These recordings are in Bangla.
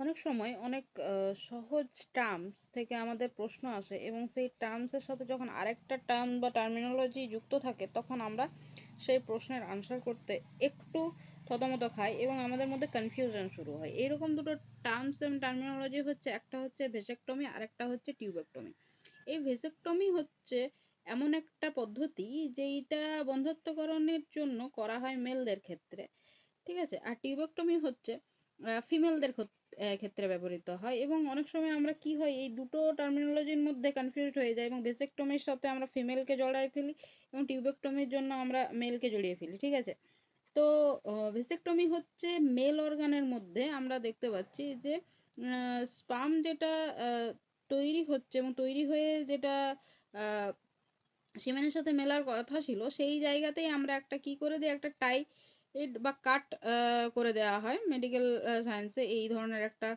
অনেক সময় অনেক সহজ টার্মস থেকে আমাদের প্রশ্ন আসে এবং সেই টার্মসের সাথে যখন আরেকটা টার্ম বা টার্মিনোলজি যুক্ত থাকে তখন আমরা সেই প্রশ্নের আনসার করতে একটু থতমত খাই এবং আমাদের মধ্যে কনফিউশন শুরু হয়। এইরকম দুটো টার্মস এবং টার্মিনোলজি হচ্ছে, একটা হচ্ছে ভেসেক্টমি আর একটা হচ্ছে টিউবেক্টমি এই ভেসেক্টমি হচ্ছে এমন একটা পদ্ধতি যেইটা বন্ধ্যত্বকরণের জন্য করা হয় মেলদের ক্ষেত্রে। ঠিক আছে? আর টিউবেক্টমি হচ্ছে ফিমেলদের ক্ষেত্রে। ব্যবহৃত হয় এবং অনেক সময় আমরা কি হয়, এই দুটো টার্মিনোলজির মধ্যে কনফিউজড হয়ে যাই এবং ভেসেক্টমির সাথে আমরা ফিমেলকে জড়াই ফেলি এবং টিউবেক্টমির জন্য আমরা মেলকে জড়িয়ে ফেলি, ঠিক আছে? তো ভেসেক্টমি হচ্ছে মেল অর্গানের মধ্যে আমরা দেখতে পাচ্ছি যে স্পাম যেটা তৈরি হচ্ছে এবং তৈরি হয়ে যেটা সিমেনের সাথে মেলার কথা ছিল, সেই জায়গাতেই আমরা একটা কি করে দিই, একটা টাই বা কাট করে দেওয়া হয়। মেডিকেল সায়েন্সে এই ধরনের একটা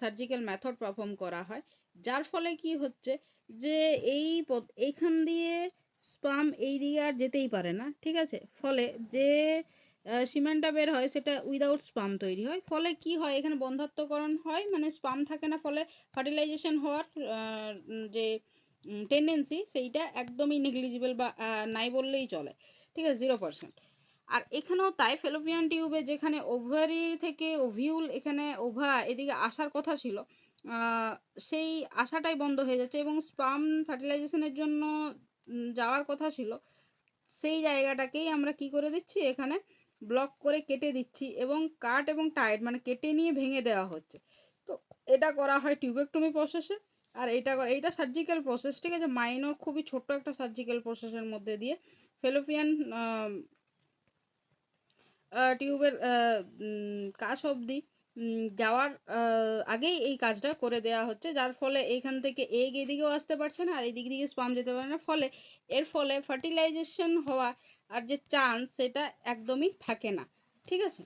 সার্জিক্যাল মেথড পারফর্ম করা হয়। যার ফলে কি হচ্ছে যে এই এইখান দিয়ে স্পাম এই দিকে আর যেতেই পারে না, ঠিক আছে? ফলে যে সিমেন্টটা বের হয় সেটা উইদাউট স্পাম তৈরি হয়। ফলে কি হয়? এখানে বন্ধাত্মকরণ হয় মানে স্পাম থাকে না, ফলে ফার্টিলাইজেশন হওয়ার যে টেন্ডেন্সি সেইটা একদমই নেগলিজিবল বা নাই বললেই চলে, ঠিক আছে? জিরো পার্সেন্ট আর এখানেও তাই ফেলোপিয়ান টিউবে যেখানে ওভারি থেকে ওভিউল এখানে ওভা এদিকে আসার কথা ছিল সেই আসাটাই বন্ধ হয়ে যাচ্ছে এবং স্পাম ফার্টিলাইজেশনের জন্য যাওয়ার কথা ছিল, সেই জায়গাটাকেই আমরা কি করে দিচ্ছি? এখানে ব্লক করে কেটে দিচ্ছি এবং কাট এবং টাইট মানে কেটে নিয়ে ভেঙে দেওয়া হচ্ছে। তো এটা করা হয় টিউবেক্টমি প্রসেসে আর এটা এইটা সার্জিক্যাল প্রসেস ঠিক আছে? মাইনর খুবই ছোট্ট একটা সার্জিক্যাল প্রসেসের মধ্যে দিয়ে ফেলোপিয়ান টিউবের কাজ অবধি যাওয়ার আগেই এই কাজটা করে দেওয়া হচ্ছে। যার ফলে এখান থেকে এগ এদিকেও আসতে পারছে না, আর এদিক দিকে স্পাম যেতে পারে না। ফলে এর ফলে ফার্টিলাইজেশন হওয়া আর যে চান্স সেটা একদমই থাকে না। ঠিক আছে?